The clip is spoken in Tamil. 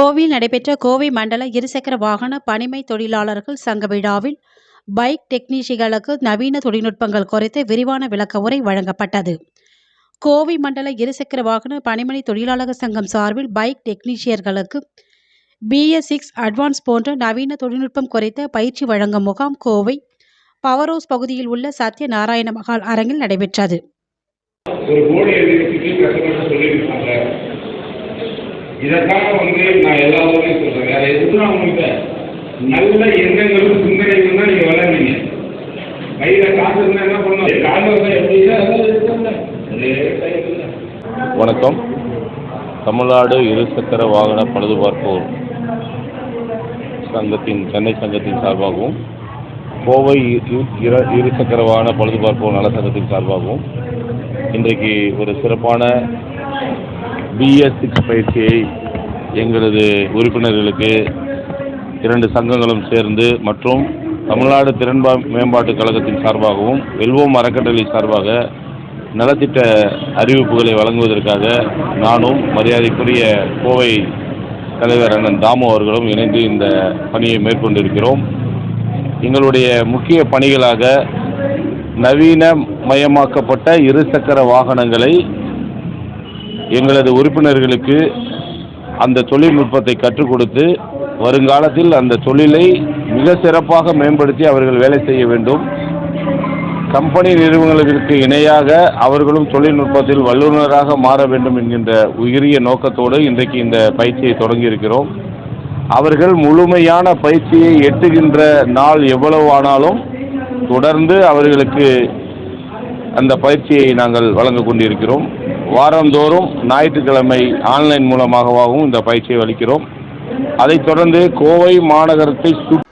கோவையில் நடைபெற்ற கோவை மண்டல இருசக்கர வாகன பணிமை தொழிலாளர்கள் சங்க விழாவில் பைக் டெக்னீஷியர்களுக்கு நவீன தொழில்நுட்பங்கள் குறித்து விரிவான விளக்க உரை வழங்கப்பட்டது. கோவை மண்டல இருசக்கர வாகன பணிமனை தொழிலாளர் சங்கம் சார்பில் பைக் டெக்னீஷியர்களுக்கு பிஎஸ் சிக்ஸ் அட்வான்ஸ் போன்ற நவீன தொழில்நுட்பம் குறித்த பயிற்சி வழங்கும் முகாம் கோவை பவர் ஹவுஸ் பகுதியில் உள்ள சத்ய நாராயண மகால் அரங்கில் நடைபெற்றது. இதற்காக வந்து நான் எல்லா ஊரையும் சொல்கிறேன் வேற எதுவும் அவங்கள்ட்ட நல்ல எண்ணங்களும் சிந்தனைகளும் தான் நீங்கள் வளர்ந்தீங்க. கையில் காசு இருந்தால் என்ன பண்ணணும் காசு இருந்தால் வணக்கம். தமிழ்நாடு இருசக்கர வாகன பழுதுபார்ப்போர் சங்கத்தின் சென்னை சங்கத்தின் சார்பாகவும் கோவை இரு- இருசக்கர வாகன பழுதுபார்ப்போர் நல சங்கத்தின் சார்பாகவும் இன்றைக்கு ஒரு சிறப்பான பிஎஸ் சிக்ஸ் பயிற்சியை எங்களது உறுப்பினர்களுக்கு இரண்டு சங்கங்களும் சேர்ந்து மற்றும் தமிழ்நாடு திறன்பா மேம்பாட்டுக் கழகத்தின் சார்பாகவும் வெல்வோம் அறக்கட்டளை சார்பாக நலத்திட்ட அறிவிப்புகளை வழங்குவதற்காக நானும் மரியாதைக்குரிய கோவை தலைவர் அண்ணன் தாமு அவர்களும் இணைந்து இந்த பணியை மேற்கொண்டிருக்கிறோம். எங்களுடைய முக்கிய பணிகளாக நவீன மயமாக்கப்பட்ட இருசக்கர வாகனங்களை எங்களது உறுப்பினர்களுக்கு அந்த தொழில்நுட்பத்தை கற்றுக் கொடுத்து வருங்காலத்தில் அந்த தொழிலை மிக சிறப்பாக மேம்படுத்தி அவர்கள் வேலை செய்ய வேண்டும். கம்பெனி நிறுவனங்களுக்கு இணையாக அவர்களும் தொழில்நுட்பத்தில் வல்லுநராக மாற வேண்டும் என்கின்ற உயரிய நோக்கத்தோடு இன்றைக்கு இந்த பயிற்சியை தொடங்கியிருக்கிறோம் அவர்கள் முழுமையான பயிற்சியை எட்டுகின்ற நாள் எவ்வளவு ஆனாலும் தொடர்ந்து அவர்களுக்கு அந்த பயிற்சியை நாங்கள் வழங்க கொண்டிருக்கிறோம். வாரந்தோறும் ஞாயிற்றுக்கிழமை ஆன்லைன் மூலமாகவும் இந்த பயிற்சியை அளிக்கிறோம். அதைத் தொடர்ந்து கோவை மாநகரத்தை சுற்றி